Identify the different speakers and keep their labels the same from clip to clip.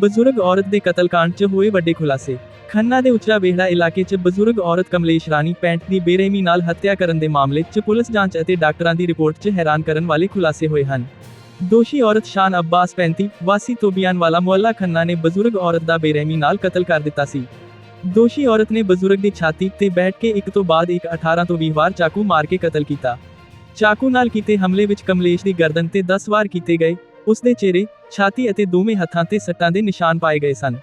Speaker 1: ਬਜ਼ੁਰਗ ਔਰਤ ਦੇ ਕਤਲकांड 'ਚ ਹੋਏ ਵੱਡੇ ਖੁਲਾਸੇ। ਖੰਨਾ ਦੇ ਉਚਰਾ ਵੇਹੜਾ ਇਲਾਕੇ 'ਚ ਬਜ਼ੁਰਗ ਔਰਤ ਕਮਲੇਸ਼ ਰਾਣੀ ਪੈਂਟ ਦੀ ਬੇਰਹਿਮੀ ਨਾਲ ਹੱਤਿਆ ਕਰਨ ਦੇ ਮਾਮਲੇ 'ਚ ਪੁਲਿਸ ਜਾਂਚ ਅਤੇ ਡਾਕਟਰਾਂ ਦੀ ਰਿਪੋਰਟ 'ਚ ਹੈਰਾਨ ਕਰਨ ਵਾਲੇ ਖੁਲਾਸੇ ਹੋਏ ਹਨ। ਦੋਸ਼ੀ ਔਰਤ ਸ਼ਾਨ ਅੱਬਾਸ 35 ਵਾਸੀ ਤੋਬੀਆਨ ਵਾਲਾ ਮੁਹੱਲਾ ਖੰਨਾ ਨੇ ਬਜ਼ੁਰਗ ਔਰਤ ਦਾ ਬੇਰਹਿਮੀ ਨਾਲ ਕਤਲ ਕਰ ਦਿੱਤਾ ਸੀ। ਦੋਸ਼ੀ ਔਰਤ ਨੇ ਬਜ਼ੁਰਗ ਦੀ ਛਾਤੀ ਤੇ ਬੈਠ ਕੇ ਇੱਕ ਤੋਂ ਬਾਅਦ ਇੱਕ 18 ਤੋਂ 20 ਵਾਰ ਚਾਕੂ ਮਾਰ ਕੇ ਕਤਲ ਕੀਤਾ। ਚਾਕੂ ਨਾਲ ਕੀਤੇ ਹਮਲੇ ਵਿੱਚ ਕਮਲੇਸ਼ ਦੀ ਗਰਦਨ ਤੇ 10 ਵਾਰ ਕੀਤੇ ਗਏ ਉਸ ਦੇ ਚਿਹਰੇ, ਛਾਤੀ ਅਤੇ ਦੋਵੇਂ ਹੱਥਾਂ ਤੇ ਸੱਟਾਂ ਦੇ ਨਿਸ਼ਾਨ ਪਾਏ ਗਏ ਸਨ।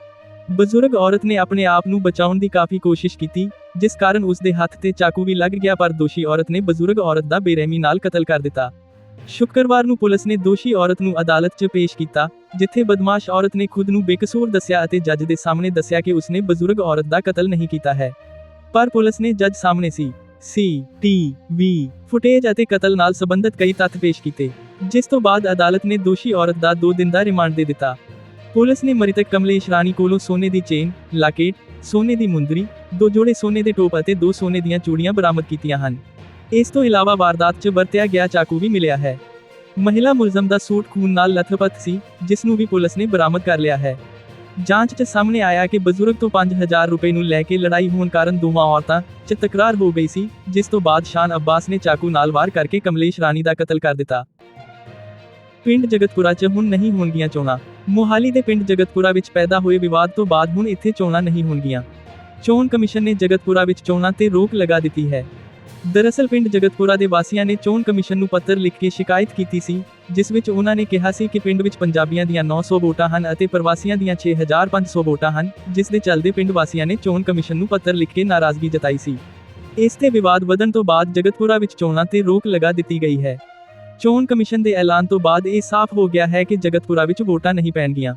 Speaker 1: ਬਜ਼ੁਰਗ ਔਰਤ ਨੇ ਆਪਣੇ ਆਪ ਨੂੰ ਬਚਾਉਣ ਦੀ ਕਾਫੀ ਕੋਸ਼ਿਸ਼ ਕੀਤੀ, ਜਿਸ ਕਾਰਨ ਉਸ ਦੇ ਹੱਥ ਤੇ ਚਾਕੂ ਵੀ ਲੱਗ ਗਿਆ, ਪਰ ਦੋਸ਼ੀ ਔਰਤ ਨੇ ਬਜ਼ੁਰਗ ਔਰਤ ਦਾ ਬੇਰਹਿਮੀ ਨਾਲ ਕਤਲ ਕਰ ਦਿੱਤਾ। ਸ਼ੁੱਕਰਵਾਰ ਨੂੰ ਪੁਲਿਸ ਨੇ ਦੋਸ਼ੀ ਔਰਤ ਨੂੰ ਅਦਾਲਤ 'ਚ ਪੇਸ਼ ਕੀਤਾ, ਜਿੱਥੇ ਬਦਮਾਸ਼ ਔਰਤ ਨੇ ਖੁਦ ਨੂੰ ਬੇਕਸੂਰ ਦੱਸਿਆ ਅਤੇ ਜੱਜ ਦੇ ਸਾਹਮਣੇ ਦੱਸਿਆ ਕਿ ਉਸਨੇ ਬਜ਼ੁਰਗ ਔਰਤ ਦਾ ਕਤਲ ਨਹੀਂ ਕੀਤਾ ਹੈ। ਪਰ ਪੁਲਿਸ ਨੇ ਜੱਜ ਸਾਹਮਣੇ ਸੀ। ਸੀ ਟੀ ਵੀ ਫੁਟੇਜ ਅਤੇ ਕਤਲ ਨਾਲ ਸੰਬੰਧਿਤ ਕਈ ਤੱਥ ਪੇਸ਼ ਕੀਤੇ, ਜਿਸ ਤੋਂ ਬਾਅਦ ਅਦਾਲਤ ਨੇ ਦੋਸ਼ੀ ਔਰਤ ਦਾ 2 ਦਿਨ ਦਾ ਰਿਮਾਂਡ ਦੇ ਦਿੱਤਾ। ਪੁਲਿਸ ਨੇ ਮ੍ਰਿਤਕ ਕਮਲੇਸ਼ ਰਾਣੀ ਕੋਲੋਂ ਸੋਨੇ ਦੀ ਚੇਨ, ਲਾਕੇਟ, ਸੋਨੇ ਦੀ ਮੁੰਦਰੀ, ਦੋ ਜੋੜੇ ਸੋਨੇ ਦੇ ਟੋਪ ਅਤੇ ਦੋ ਸੋਨੇ ਦੀਆਂ ਚੂੜੀਆਂ ਬਰਾਮਦ ਕੀਤੀਆਂ ਹਨ। ਇਸ ਤੋਂ ਇਲਾਵਾ ਵਾਰਦਾਤ 'ਚ ਵਰਤਿਆ ਗਿਆ ਚਾਕੂ ਵੀ ਮਿਲਿਆ ਹੈ। ਮਹਿਲਾ ਮੁਲਜ਼ਮ ਦਾ ਸੂਟ ਖੂਨ ਨਾਲ ਲਥਪਥ ਸੀ, ਜਿਸ ਨੂੰ ਵੀ ਪੁਲਿਸ ਨੇ ਬਰਾਮਦ ਕਰ ਲਿਆ ਹੈ। ਜਾਂਚ 'ਚ ਸਾਹਮਣੇ ਆਇਆ ਕਿ ਬਜ਼ੁਰਗ ਤੋਂ 5000 ਰੁਪਏ ਨੂੰ ਲੈ ਕੇ ਲੜਾਈ ਹੋਣ ਕਾਰਨ ਦੋਵਾਂ ਔਰਤਾਂ 'ਚ ਤਕਰਾਰ ਹੋ ਗਈ ਸੀ, ਜਿਸ ਤੋਂ ਬਾਅਦ ਸ਼ਾਨ ਅੱਬਾਸ ਨੇ ਚਾਕੂ ਨਾਲ ਵਾਰ ਕਰਕੇ ਕਮਲੇਸ਼ ਰਾਣੀ ਦਾ ਕਤਲ ਕਰ ਦਿੱਤਾ। ਪਿੰਡ ਜਗਤਪੁਰਾ 'ਚ ਹੁਣ ਨਹੀਂ ਹੋਣਗੀਆਂ ਚੋਣਾਂ। ਮੋਹਾਲੀ ਦੇ ਪਿੰਡ ਜਗਤਪੁਰਾ ਵਿੱਚ ਪੈਦਾ ਹੋਏ ਵਿਵਾਦ ਤੋਂ ਬਾਅਦ ਹੁਣ ਇੱਥੇ ਚੋਣਾਂ ਨਹੀਂ ਹੋਣਗੀਆਂ। ਚੋਣ ਕਮਿਸ਼ਨ ਨੇ ਜਗਤਪੁਰਾ ਵਿੱਚ ਚੋਣਾਂ ਤੇ ਰੋਕ ਲਗਾ ਦਿੱਤੀ ਹੈ। ਦਰਅਸਲ ਪਿੰਡ ਜਗਤਪੁਰਾ ਦੇ ਵਾਸੀਆਂ ਨੇ ਚੋਣ ਕਮਿਸ਼ਨ ਨੂੰ ਪੱਤਰ ਲਿਖ ਕੇ ਸ਼ਿਕਾਇਤ ਕੀਤੀ ਸੀ, ਜਿਸ ਵਿੱਚ ਉਹਨਾਂ ਨੇ ਕਿਹਾ ਸੀ ਕਿ ਪਿੰਡ ਵਿੱਚ ਪੰਜਾਬੀਆਂ ਦੀਆਂ 900 ਵੋਟਾਂ ਹਨ ਅਤੇ ਪ੍ਰਵਾਸੀਆਂ ਦੀਆਂ 6500 ਵੋਟਾਂ ਹਨ, ਜਿਸ ਦੇ ਚੱਲਦੇ ਪਿੰਡ ਵਾਸੀਆਂ ਨੇ ਚੋਣ ਕਮਿਸ਼ਨ ਨੂੰ ਪੱਤਰ ਲਿਖ ਕੇ ਨਾਰਾਜ਼ਗੀ ਜਤਾਈ ਸੀ। ਇਸ ਤੇ ਵਿਵਾਦ ਵਧਣ ਤੋਂ ਬਾਅਦ ਜਗਤਪੁਰਾ ਵਿੱਚ ਚੋਣਾਂ ਤੇ ਰੋਕ ਲਗਾ ਦਿੱਤੀ ਗਈ ਹੈ। ਚੋਣ ਕਮਿਸ਼ਨ ਦੇ ਐਲਾਨ ਤੋਂ ਬਾਅਦ ਇਹ ਸਾਫ਼ ਹੋ ਗਿਆ ਹੈ ਕਿ ਜਗਤਪੁਰਾ ਵਿੱਚ ਵੋਟਾਂ ਨਹੀਂ ਪੈਣਗੀਆਂ।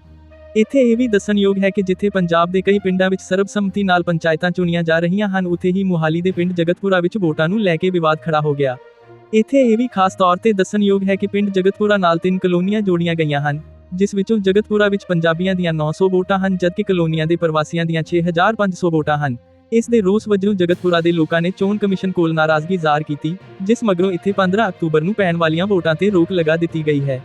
Speaker 1: ਇੱਥੇ ਇਹ ਵੀ ਦੱਸਣਯੋਗ ਹੈ ਕਿ ਜਿੱਥੇ ਪੰਜਾਬ ਦੇ ਕਈ ਪਿੰਡਾਂ ਵਿੱਚ ਸਰਬਸੰਮਤੀ ਨਾਲ ਪੰਚਾਇਤਾਂ ਚੁਣੀਆਂ ਜਾ ਰਹੀਆਂ ਹਨ, ਉੱਥੇ ਹੀ ਮੁਹਾਲੀ ਦੇ ਪਿੰਡ ਜਗਤਪੁਰਾ ਵਿੱਚ ਵੋਟਾਂ ਨੂੰ ਲੈ ਕੇ ਵਿਵਾਦ ਖੜਾ ਹੋ ਗਿਆ। ਇੱਥੇ ਇਹ ਵੀ ਖਾਸ ਤੌਰ ਤੇ ਦੱਸਣਯੋਗ ਹੈ ਕਿ ਪਿੰਡ ਜਗਤਪੁਰਾ ਨਾਲ ਤਿੰਨ ਕਲੋਨੀਆਂ ਜੋੜੀਆਂ ਗਈਆਂ ਹਨ, ਜਿਸ ਵਿੱਚੋਂ ਜਗਤਪੁਰਾ ਵਿੱਚ ਪੰਜਾਬੀਆਂ ਦੀਆਂ 900 ਵੋਟਾਂ ਹਨ, ਜਦਕਿ ਕਲੋਨੀਆਂ ਦੇ ਪ੍ਰਵਾਸੀਆਂ ਦੀਆਂ 6500 ਵੋਟਾਂ ਹਨ। ਇਸ ਦੇ ਰੋਸ ਵਜੋਂ ਜਗਤਪੁਰਾ ਦੇ ਲੋਕਾਂ ਨੇ ਚੋਣ ਕਮਿਸ਼ਨ ਕੋਲ ਨਾਰਾਜ਼ਗੀ ਜ਼ਾਹਰ ਕੀਤੀ, ਜਿਸ ਮਗਰੋਂ ਇੱਥੇ 15 ਅਕਤੂਬਰ ਨੂੰ ਪੈਣ ਵਾਲੀਆਂ ਵੋਟਾਂ ਤੇ ਰੋਕ ਲਗਾ ਦਿੱਤੀ ਗਈ ਹੈ।